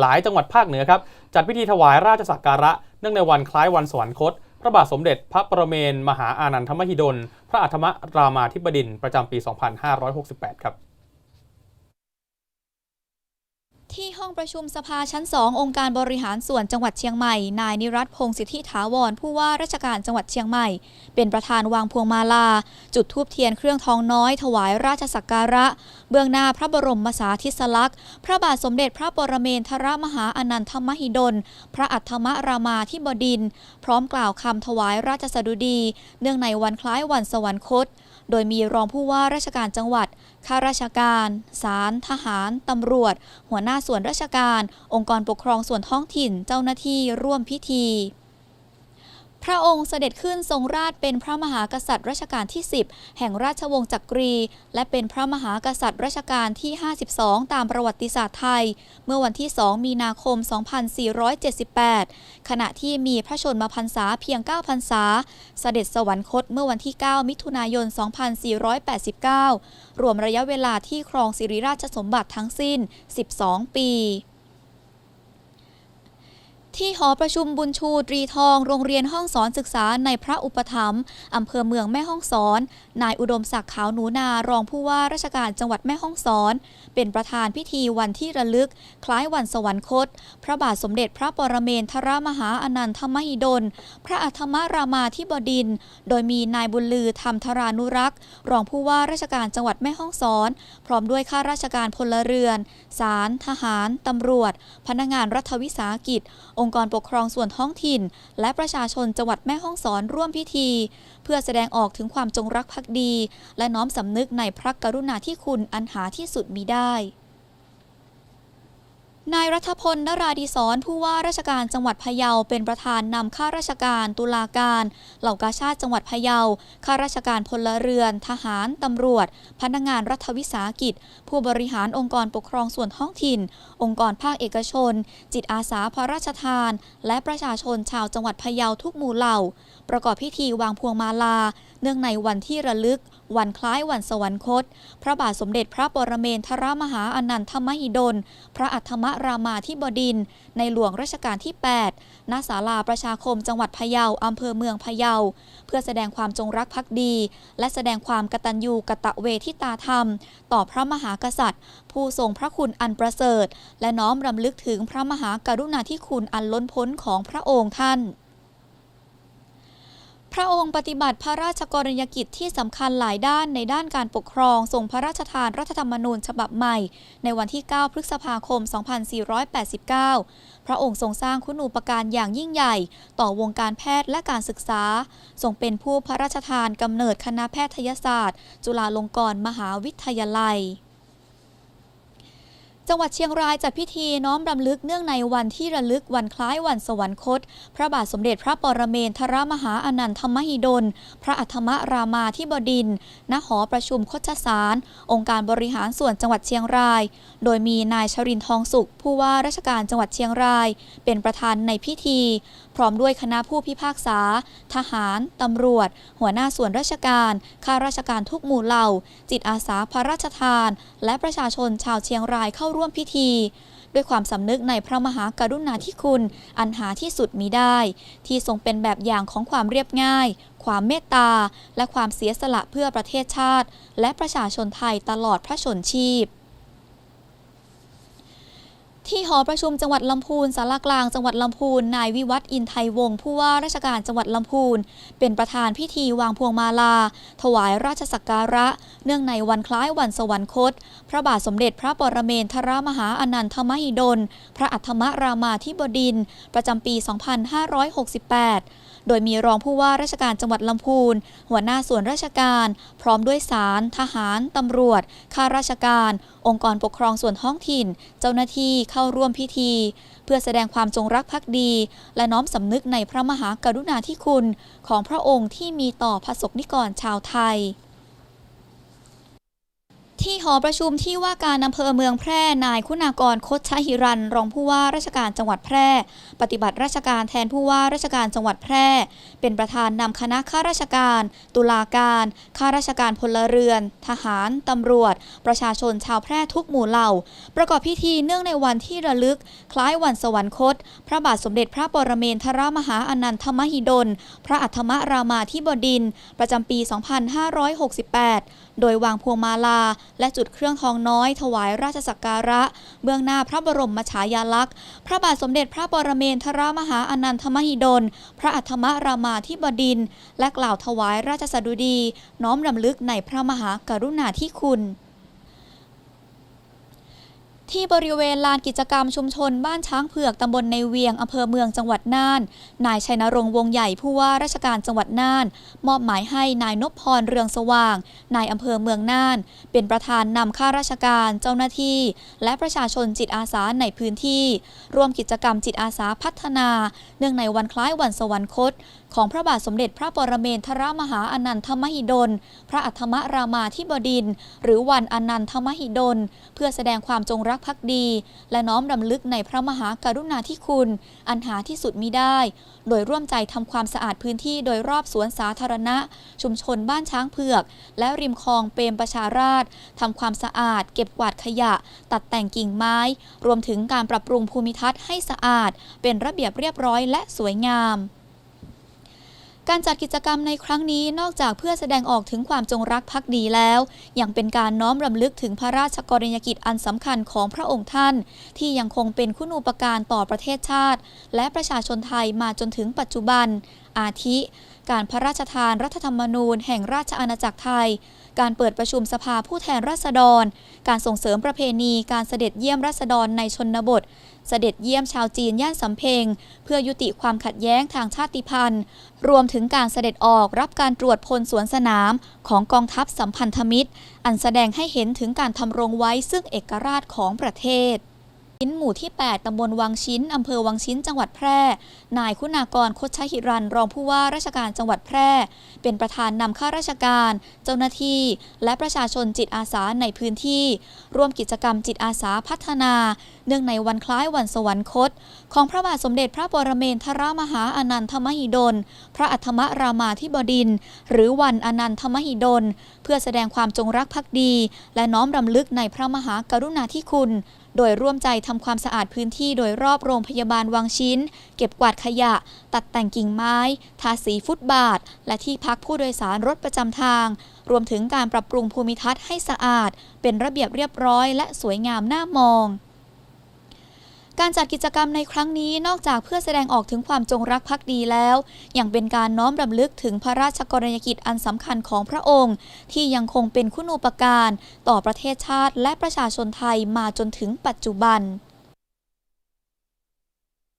หลายจังหวัดภาคเหนือครับ จัดพิธีถวายราชสักการะ เนื่องในวันคล้ายวันสวรรคต พระบาทสมเด็จพระประเมน มหาอานันทมหิดล พระอัฏฐมรามาธิบดิน ประจำปี 2568 ครับ ที่ห้องประชุมสภาชั้น 2 องค์การบริหารส่วนจังหวัดเชียงใหม่ นายนิรัตพงศิทธิถาวรผู้ว่าราชการจังหวัดเชียงใหม่ เป็นประธานวางพวงมาลา จุดธูปเทียนเครื่องทองน้อย ถวายราชสักการะ เบื้องหน้าพระบรมสาธิสลักษณ์ พระบาทสมเด็จพระปรเมนทรมหาอนันทมหิดล พระอัฏฐมรามาธิบดิน พร้อมกล่าวคำถวายราชสดุดี เนื่องในวันคล้ายวันสวรรคต โดยมีรองผู้ว่าราชการจังหวัดข้าราชการ ศาล ทหาร ตำรวจ หัวหน้าส่วนราชการ องค์กรปกครองส่วนท้องถิ่น เจ้าหน้าที่ร่วมพิธี ระองค์เสด็จขึ้นทรงราชเป็นพระมหากษัตริย์รัชกาลที่ 10 แห่งราชวงศ์จักรี และเป็นพระมหากษัตริย์รัชกาลที่ 52 ตามประวัติศาสตร์ไทย เมื่อวันที่ 2 มีนาคม 2478 ขณะที่มีพระชนมพรรษาเพียง 9 พรรษา เสด็จสวรรคตเมื่อวันที่ 9 มิถุนายน 2489 รวมระยะเวลาที่ครองสิริราชสมบัติทั้งสิ้น 12 ปี ที่หอประชุมบุญชูตรีทอง โรงเรียนห้องสอนศึกษาในพระอุปถัมภ์อำเภอเมืองแม่ฮ่องสอน นายอุดมศักดิ์ขาวหนูนารองผู้ว่าราชการจังหวัดแม่ฮ่องสอน เป็นประธานพิธีวันที่ระลึก คล้ายวันสวรรคต พระบาทสมเด็จพระปรเมนทรมหาอนันทมหิดล พระอัฏฐมรามาธิบดิน โดยมีนายบุญลือธรรมธรานุรักษ์ รองผู้ว่าราชการจังหวัดแม่ฮ่องสอน พร้อมด้วยข้าราชการพลเรือน ศาลทหารตำรวจ พนักงานรัฐวิสาหกิจองค์กรปกครองส่วนท้องถิ่น และประชาชนจังหวัดแม่ฮ่องสอนร่วมพิธี เพื่อแสดงออกถึงความจงรักภักดี และน้อมสำนึกในพระกรุณาธิคุณอันหาที่สุดมิได้ นายรัฐพลนราดิศรผู้ว่าราชการจังหวัดพะเยาเป็นประธานนำข้าราชการตุลาการ เหล่ากาชาติจังหวัดพะเยาข้าราชการพลเรือน ทหารตำรวจ พนักงานรัฐวิสาหกิจ ผู้บริหารองค์กรปกครองส่วนท้องถิ่น องค์กรภาคเอกชน จิตอาสาพระราชทาน และประชาชนชาวจังหวัดพะเยาทุกหมู่เหล่า ประกอบพิธีวางพวงมาลา เนื่องในวันที่ระลึก วันคล้ายวันสวรรคต พระบาทสมเด็จพระปรเมนทรมหาอนันทมหิดล พระอัฏฐมรามาธิบดิน ในหลวงรัชกาลที่ 8 ณ ศาลาประชาคมจังหวัดพะเยา อำเภอเมืองพะเยา เพื่อแสดงความจงรักภักดี และแสดงความกตัญญูกตเวทิตาธรรม ต่อพระมหากษัตริย์ ผู้ทรงพระคุณอันประเสริฐ และน้อมรำลึกถึงพระมหากรุณาธิคุณอันล้นพ้นของพระองค์ท่าน ระองค์ปฏิบัติพระราชกรณียกิจที่สำคัญหลายด้านในด้านการปกครองทรงพระราชทานรัฐธรรมนูญฉบับใหม่ ในวันที่ 9 พฤษภาคม 2489 พระองค์ทรงสร้างคุณูปการอย่างยิ่งใหญ่ ต่อวงการแพทย์และการศึกษา ทรงเป็นผู้พระราชทานกำเนิดคณะแพทยศาสตร์ จุฬาลงกรณ์มหาวิทยาลัย จังหวัดเชียงรายจัดพิธีน้อมรำลึกเนื่องในวันที่ระลึกวันคล้ายวันสวรรคต พระบาทสมเด็จพระปรเมนทรมหาอนันทมหิดล พระอัฏฐมรามาธิบดินทร์ณหอประชุมโคชสาร องค์การบริหารส่วนจังหวัดเชียงราย โดยมีนายชรินทร์ทองสุข ผู้ว่าราชการจังหวัดเชียงราย เป็นประธานในพิธี พร้อมด้วยคณะผู้พิพากษา ทหาร ตำรวจ หัวหน้าส่วนราชการ ข้าราชการทุกหมู่เหล่า จิตอาสาพระราชทาน และประชาชนชาวเชียงรายเข้าร่วมพิธี ด้วยความสำนึกในพระมหากรุณาธิคุณ อันหาที่สุดมีได้ ที่ทรงเป็นแบบอย่างของความเรียบง่าย ความเมตตา และความเสียสละเพื่อประเทศชาติ และประชาชนไทยตลอดพระชนชีพ ที่หอประชุมจังหวัดลำพูนสารกลางจังหวัดลำพูนนายวิวัฒน์อินไทยวงศ์ผู้ว่าราชการจังหวัดลำพูน เป็นประธานพิธีวางพวงมาลา ถวายราชสักการะ เนื่องในวันคล้ายวันสวรรคต พระบาทสมเด็จพระปรเมนทรมหาอนันทมหิดล พระอัฏฐมรามาธิบดิน ประจำปี 2568 โดยมีรองผู้ว่าราชการจังหวัดลำพูน หัวหน้าส่วนราชการ พร้อมด้วยศาลทหารตำรวจข้าราชการ องค์กรปกครองส่วนท้องถิ่น เจ้าหน้าที่เข้าร่วมพิธี เพื่อแสดงความจงรักภักดี และน้อมสำนึกในพระมหากรุณาธิคุณ ของพระองค์ที่มีต่อพระสกนิกรชาวไทย ที่หอประชุมที่ว่าการอำเภอเมืองแพร่ นายคุณากรคดชหิรัน รองผู้ว่าราชการจังหวัดแพร่ ปฏิบัติราชการแทนผู้ว่าราชการจังหวัดแพร่ เป็นประธานนำคณะข้าราชการ ตุลาการข้าราชการพลเรือน ทหารตำรวจ ประชาชนชาวแพร่ทุกหมู่เหล่า ประกอบพิธีเนื่องในวันที่ระลึก คล้ายวันสวรรคต พระบาทสมเด็จพระปรเมนทรมหาอนันทมหิดล พระอัฐมรามาธิบดินทร์ประจำปี 2568 โดยวางพวงมาลา และจุดเครื่องทองน้อย ถวายราชสักการะ เบื้องหน้าพระบรมมฉายาลักษณ์ พระบาทสมเด็จพระปรเมนทรมหาอนันทมหิดล พระอัธมรามาธิบดิน และกล่าวถวายราชสดุดี น้อมรำลึกในพระมหากรุณาธิคุณ ที่บริเวณลานกิจกรรมชุมชนบ้านช้างเผือกตำบลในเวียงอำเภอเมืองจังหวัดน่าน นายชัยนรงค์วงใหญ่ผู้ว่าราชการจังหวัดน่าน มอบหมายให้นายนพพรเรืองสว่าง นายอำเภอเมืองน่าน เป็นประธานนำข้าราชการเจ้าหน้าที่ และประชาชนจิตอาสาในพื้นที่ ร่วมกิจกรรมจิตอาสาพัฒนา เนื่องในวันคล้ายวันสวรรคต ของพระบาทสมเด็จพระปรเมนทรมหาอนันทมหิดล พระอัฐมรามาธิบดิน หรือวันอนันทมหิดล เพื่อแสดงความจงรักภักดี และน้อมรำลึกในพระมหากรุณาธิคุณ อันหาที่สุดมิได้ โดยร่วมใจทำความสะอาดพื้นที่โดยรอบสวนสาธารณะ ชุมชนบ้านช้างเผือก และริมคลองเปรมประชาราษฎร์ทำความสะอาด เก็บกวาดขยะ ตัดแต่งกิ่งไม้ รวมถึงการปรับปรุงภูมิทัศน์ให้สะอาด เป็นระเบียบเรียบร้อยและสวยงาม การจัดกิจกรรมในครั้งนี้นอกจากเพื่อแสดงออกถึงความจงรักภักดีแล้ว ยังเป็นการน้อมรำลึกถึงพระราชกรณียกิจอันสำคัญของพระองค์ท่าน ที่ยังคงเป็นคุณูปการต่อประเทศชาติ และประชาชนไทยมาจนถึงปัจจุบัน อาทิ การพระราชทานรัฐธรรมนูญแห่งราชอาณาจักรไทย การเปิดประชุมสภาผู้แทนราษฎร การส่งเสริมประเพณี การเสด็จเยี่ยมราษฎรในชนบท เสด็จเยี่ยมชาวจีนย่านสำเพ็งเพื่อยุติความขัดแย้งทางชาติพันธุ์ รวมถึงการเสด็จออกรับการตรวจพลสวนสนามของกองทัพสัมพันธมิตร อันแสดงให้เห็นถึงการทำรงไว้ซึ่งเอกราชของประเทศชิ้นหมู่ที่ 8 ตำบลวังชิ้น อำเภอวังชิ้น จังหวัดแพร่ นายคุณากรคดชหิรัน รองผู้ว่าราชการจังหวัดแพร่ เป็นประธานนำข้าราชการ เจ้าหน้าที่ และประชาชนจิตอาสาในพื้นที่ ร่วมกิจกรรมจิตอาสาพัฒนา เนื่องในวันคล้ายวันสวรรคต ของพระบาทสมเด็จพระปรเมนทรมหาอนันทมหิดล พระอัฐมรามาธิบดิน หรือวันอนันทมหิดล เพื่อแสดงความจงรักภักดี และน้อมรำลึกในพระมหากรุณาธิคุณ โดยร่วมใจทำความสะอาดพื้นที่โดยรอบโรงพยาบาลวังชิ้น เก็บกวาดขยะ ตัดแต่งกิ่งไม้ ทาสีฟุตบาท และที่พักผู้โดยสารรถประจำทาง รวมถึงการปรับปรุงภูมิทัศน์ให้สะอาด เป็นระเบียบเรียบร้อยและสวยงามน่ามอง การจัดกิจกรรมในครั้งนี้นอกจากเพื่อแสดงออกถึงความจงรักภักดีแล้ว ยังเป็นการน้อมรำลึกถึงพระราชกรณียกิจอันสำคัญของพระองค์ ที่ยังคงเป็นคุณูปการ ต่อประเทศชาติและประชาชนไทยมาจนถึงปัจจุบัน